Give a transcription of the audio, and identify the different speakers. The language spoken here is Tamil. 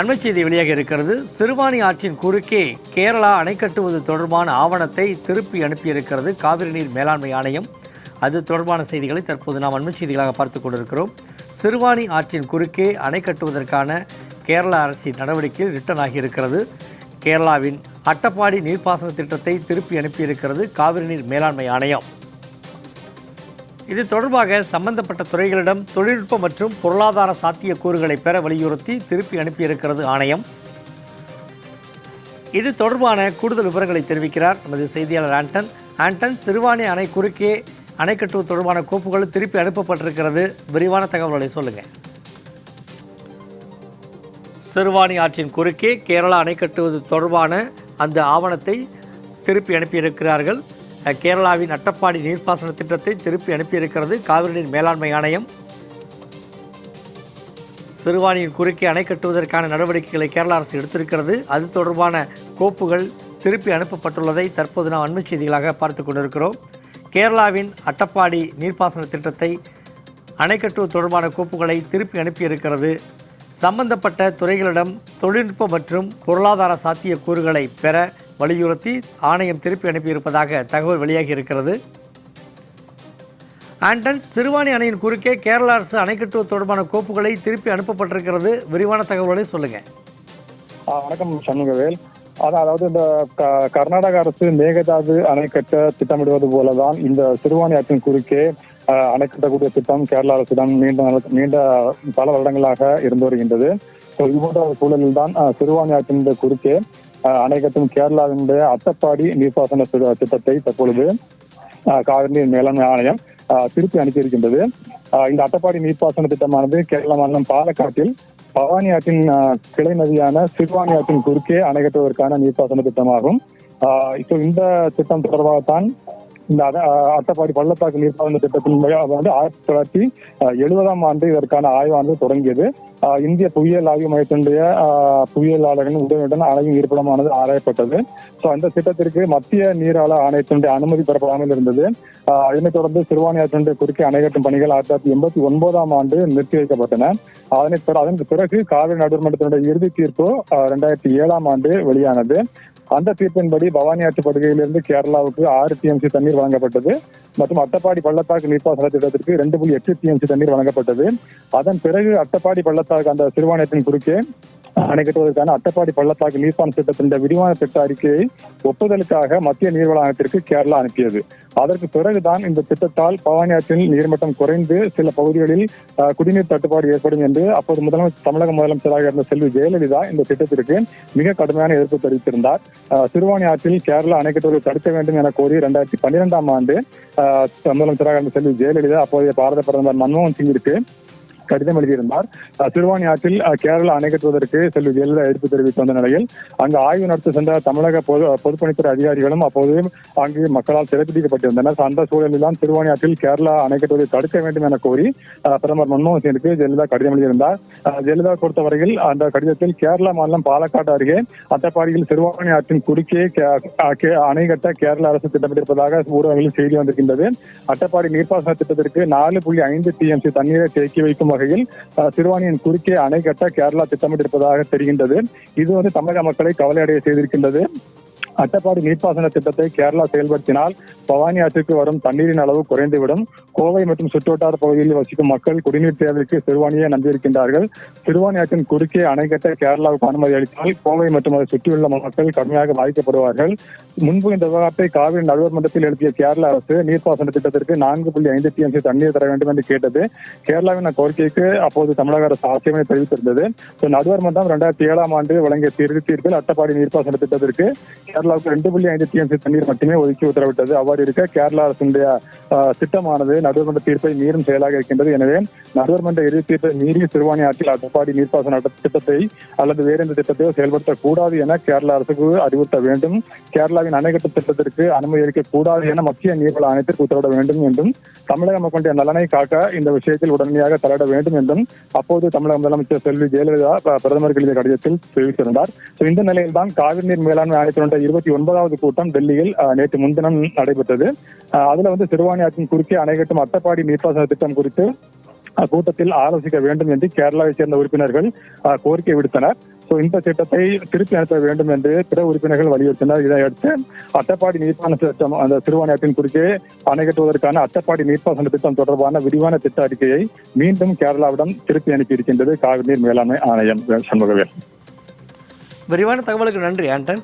Speaker 1: அண்மை செய்தி வெளியாக இருக்கிறது. சிறுவாணி ஆற்றின் குறுக்கே கேரளா அணை கட்டுவது தொடர்பான ஆவணத்தை திருப்பி அனுப்பியிருக்கிறது காவிரி நீர் மேலாண்மை ஆணையம். அது தொடர்பான செய்திகளை தற்போது நாம் அண்மை செய்திகளாக பார்த்து கொண்டிருக்கிறோம். சிறுவாணி ஆற்றின் குறுக்கே அணை கட்டுவதற்கான கேரள அரசின் நடவடிக்கை ரிட்டன் ஆகியிருக்கிறது. கேரளாவின் அட்டப்பாடி நீர்ப்பாசன திட்டத்தை திருப்பி அனுப்பியிருக்கிறது காவிரி நீர் மேலாண்மை ஆணையம். இது தொடர்பாக சம்பந்தப்பட்ட துறைகளிடம் தொழில்நுட்ப மற்றும் பொருளாதார சாத்தியக்கூறுகளை பெற வலியுறுத்தி திருப்பி அனுப்பியிருக்கிறது ஆணையம். இது தொடர்பான கூடுதல் விவரங்களை தெரிவிக்கிறார் நமது செய்தியாளர் ஆண்டன். ஆண்டன் சிறுவாணி அணை குறுக்கே அணை கட்டுவது தொடர்பான கோப்புகள் திருப்பி அனுப்பப்பட்டிருக்கிறது. விரிவான தகவல்களை சொல்லுங்கள் சிறுவாணி ஆற்றின் குறுக்கே கேரளா அணை கட்டுவது தொடர்பான அந்த ஆவணத்தை திருப்பி அனுப்பியிருக்கிறார்கள். கேரளாவின் அட்டப்பாடி நீர்ப்பாசன திட்டத்தை திருப்பி அனுப்பியிருக்கிறது காவிரி நீர் மேலாண்மை ஆணையம். சிறுவாணியின் குறுக்கே அணை கட்டுவதற்கான நடவடிக்கைகளை கேரள அரசு எடுத்திருக்கிறது. அது தொடர்பான கோப்புகள் திருப்பி அனுப்பப்பட்டுள்ளதை தற்போது நாம் அண்மை செய்திகளாக பார்த்து கொண்டிருக்கிறோம். கேரளாவின் அட்டப்பாடி நீர்ப்பாசன திட்டத்தை அணை கட்டுவது தொடர்பான கோப்புகளை திருப்பி அனுப்பியிருக்கிறது. சம்பந்தப்பட்ட துறைகளிடம் தொழில்நுட்ப மற்றும் பொருளாதார சாத்தியக்கூறுகளை பெற வலியுறுத்தி ஆணையம் திருப்பி அனுப்பியிருப்பதாக தகவல் வெளியாகி இருக்கிறது ஆண்டன் சிறுவாணி அணையின் குறுக்கே கேரள அரசு அணை கட்டுவது தொடர்பான கோப்புகளை திருப்பி அனுப்பப்பட்டிருக்கிறது. விரிவான தகவல்களை
Speaker 2: சொல்லுங்க. வணக்கம் சண்முகவேல் அதாவது இந்த க- கர்நாடக அரசு மேகதாது அணை கட்ட திட்டமிடுவது போலதான் இந்த சிறுவாணி ஆற்றின் குறுக்கே அணை கட்டக்கூடிய திட்டம் கேரள அரசிடம் நீண்ட நீண்ட பல வருடங்களாக இருந்து வருகின்றது. இது போன்ற ஒரு சூழலில் தான் சிறுவாணி ஆற்றின் குறுக்கே அணைக்கட்டும் அணை கேரளாவினுடைய அட்டப்பாடி நீர்ப்பாசன திட்டத்தை தற்பொழுது காவிரி நீர் மேலாண்மை ஆணையம் திருப்பி அனுப்பியிருக்கின்றது. இந்த அட்டப்பாடி நீர்ப்பாசன திட்டமானது கேரள மாநிலம் பாலக்காட்டில் பவானி ஆற்றின் கிளை நதியான சிறுவாணி ஆற்றின் குறுக்கே அணை கட்டுவதற்கான நீர்ப்பாசன திட்டமாகும். ஆஹ் இப்போ இந்த திட்டம் தொடர்பாகத்தான் இந்த அட்டப்பாடி பள்ளத்தாக்கு நீர்ப்பாசன திட்டத்தின் மூலம் வந்து ஆயிரத்தி தொள்ளாயிரத்தி எழுபதாம் ஆண்டு இதற்கான ஆய்வானது தொடங்கியது. ஆஹ் இந்திய புவியியல் ஆய்வு மையத்தினுடைய புவியியலாளர்களின் உதவியுடன் அணையின் இருப்பிடமானது ஆராயப்பட்டது. ஸோ அந்த திட்டத்திற்கு மத்திய நீராள ஆணையத்தினுடைய அனுமதி பெறப்படாமல் இருந்தது. ஆஹ் அதனைத் தொடர்ந்து சிறுவாணி ஆற்றினுடைய குறுக்கே அணை கட்டும் பணிகள் ஆயிரத்தி தொள்ளாயிரத்தி எண்பத்தி ஒன்பதாம் ஆண்டு நிறுத்தி வைக்கப்பட்டன. அதனை அதன் பிறகு காவிரி நடுவர்மன்றத்தினுடைய இறுதி தீர்ப்பு ரெண்டாயிரத்தி ஏழாம் ஆண்டு வெளியானது. அந்த தீர்ப்பின்படி பவானி ஆற்று படுகையிலிருந்து கேரளாவுக்கு ஆறு டிஎம்சி தண்ணீர் வழங்கப்பட்டது மற்றும் அட்டப்பாடி பள்ளத்தாக்கு நீர்ப்பாசன திட்டத்திற்கு ரெண்டு புள்ளி எட்டு டிஎம்சி தண்ணீர் வழங்கப்பட்டது. அதன் பிறகு அட்டப்பாடி பள்ளத்தாக்கு அந்த சிறுவாணியத்தின் குறுக்கே அணை கட்டுவதற்கான அட்டப்பாடி பள்ளத்தாக்கு நீர்ப்பாசன திட்டத்தின் விரிவான திட்ட அறிக்கையை ஒப்புதலுக்காக மத்திய நீர்வள ஆணையத்திற்கு கேரளா அனுப்பியது. அதற்கு பிறகுதான் இந்த திட்டத்தால் பவானி ஆற்றில் நீர்மட்டம் குறைந்து சில பகுதிகளில் குடிநீர் தட்டுப்பாடு ஏற்படும் என்று அப்போது முதலமைச்சர் தமிழக முதலமைச்சராக இருந்த செல்வி ஜெயலலிதா இந்த திட்டத்திற்கு மிக கடுமையான எதிர்ப்பு தெரிவித்திருந்தார். அஹ், சிறுவாணி ஆற்றில் கேரளா அணை கட்டுவதை தடுக்க வேண்டும் என கோரி இரண்டாயிரத்தி பன்னிரெண்டாம் ஆண்டு அஹ், முதலமைச்சராக இருந்த செல்வி ஜெயலலிதா அப்போதைய பாரத பிரதமர் மன்மோகன் சிங்கிற்கு கடிதம் எழுதியிருந்தார். சிறுவாணி ஆற்றில் கேரளா அணை கட்டுவதற்கு செல்வி ஜெயலலிதா எடுத்து தெரிவித்து வந்த நிலையில் அங்கு ஆய்வு நடத்த சென்ற தமிழக பொது பொதுப்பணித்துறை அதிகாரிகளும் அப்போது அங்கு மக்களால் சிறைப்பிடிக்கப்பட்டிருந்தனர். அந்த சூழலில்தான் சிறுவாணி ஆற்றில் கேரளா அணை கட்டுவதை தடுக்க வேண்டும் என கோரி பிரதமர் மன்மோகன் சிங்கிற்கு ஜெயலலிதா கடிதம் எழுதியிருந்தார். ஜெயலலிதா பொறுத்தவரையில் அந்த கடிதத்தில் கேரளா மாநிலம் பாலக்காடு அருகே அட்டப்பாடியில் சிறுவாணி ஆற்றின் குறுக்கே அணை கட்ட கேரள அரசு திட்டமிட்டிருப்பதாக ஊடகங்களில் செய்தி வந்திருக்கின்றது. அட்டப்பாடி நீர்ப்பாசன திட்டத்திற்கு நாலு புள்ளி ஐந்து டிஎம்சி தண்ணீரை தேக்கி வைக்கும் வகையில் சிறுவாணியின் குறுக்கே அணை கட்ட கேரளா திட்டமிட்டிருப்பதாக தெரிகின்றது. இது வந்து தமிழக மக்களை கவலையடைய செய்திருக்கின்றது. அட்டப்பாடி நீர்ப்பாசன திட்டத்தை கேரளா செயல்படுத்தினால் பவானி ஆற்றுக்கு வரும் தண்ணீரின் அளவு குறைந்துவிடும். கோவை மற்றும் சுற்றுவட்டார பகுதியில் வசிக்கும் மக்கள் குடிநீர் தேவைக்கு சிறுவாணியை நம்பியிருக்கின்றார்கள். சிறுவாணி ஆற்றின் குறுக்கே அணை கட்ட கேரளாவுக்கு அனுமதி அளித்தால் கோவை மற்றும் அதை சுற்றியுள்ள மக்கள் கடுமையாக பாதிக்கப்படுவார்கள். முன்பு இந்த விவகாரத்தை காவிரி நடுவர் மன்றத்தில் எழுப்பிய கேரள அரசு நீர்ப்பாசன திட்டத்திற்கு நான்கு புள்ளி ஐந்து டிஎம்சி தண்ணீர் தர வேண்டும் என்று கேட்டது. கேரளாவின் கோரிக்கைக்கு அப்போது தமிழக அரசு ஆட்சேபனை தெரிவித்திருந்தது. நடுவர் மன்றம் இரண்டாயிரத்தி ஏழாம் ஆண்டு வழங்கிய தீர்வு தீர்ப்பில் அட்டப்பாடி நீர்ப்பாசன திட்டத்திற்கு கேரளாவுக்கு ரெண்டு புள்ளி ஐந்து டிஎம்சி தண்ணீர் மட்டுமே ஒதுக்கி உத்தரவிட்டது. அவ்வாறு இருக்க கேரளா அரசுடைய திட்டமானது நடுவர்மன்ற தீர்ப்பை மீறும் செயலாக இருக்கின்றது. எனவே நடுவர்மன்ற இறுதி தீர்ப்பை மீறிய சிறுவாணி ஆற்றில் அட்டப்பாடி நீர்ப்பாசன திட்டத்தை அல்லது வேறு எந்த திட்டத்தையோ செயல்படுத்தக்கூடாது என கேரள அரசுக்கு அறிவுறுத்த வேண்டும். கேரளாவின் அணைக்கட்டு திட்டத்திற்கு அனுமதி அளிக்க கூடாது என மத்திய நீர்வள ஆணையத்திற்கு உத்தரவிட வேண்டும் என்றும் தமிழக மக்களுடைய நலனை காக்க இந்த விஷயத்தில் உடனடியாக தலையிட வேண்டும் என்றும் அப்போது தமிழக முதலமைச்சர் செல்வி ஜெயலலிதா ப- பிரதமருக்கு எழுதிய கடிதத்தில் தெரிவித்திருந்தார். இந்த நிலையில்தான் காவிரி நீர் மேலாண்மை ஆணையத்தினுடைய இருபத்தி ஒன்பதாவது கூட்டம் டெல்லியில் நேற்று முன்தினம் நடைபெற்றது. அதுல வந்து சிறுவாணி ஆற்றின் குறுக்கே அணை கட்டும் அட்டப்பாடி நீர்ப்பாசன திட்டம் குறித்து அக்கூட்டத்தில் ஆலோசிக்க வேண்டும் என்று கேரளாவை சேர்ந்த உறுப்பினர்கள் கோரிக்கை விடுத்தனர். So, இந்த திட்டத்தை திருப்பி அனுப்ப வேண்டும் என்று பிற உறுப்பினர்கள் வலியுறுத்தினர். இதையடுத்து அட்டப்பாடி நீர்ப்பாசன திட்டம் அந்த சிறுவாணி குறுக்கே அணை கட்டுவதற்கான அட்டப்பாடி நீர்ப்பாசன திட்டம் தொடர்பான விரிவான திட்ட அறிக்கையை மீண்டும் கேரளாவிடம் திருப்பி அனுப்பியிருக்கின்றது காவிரி நீர் மேலாண்மை ஆணையம் சண்முகவேல்.
Speaker 1: விரிவான தகவலுக்கு நன்றி ஆண்டன்.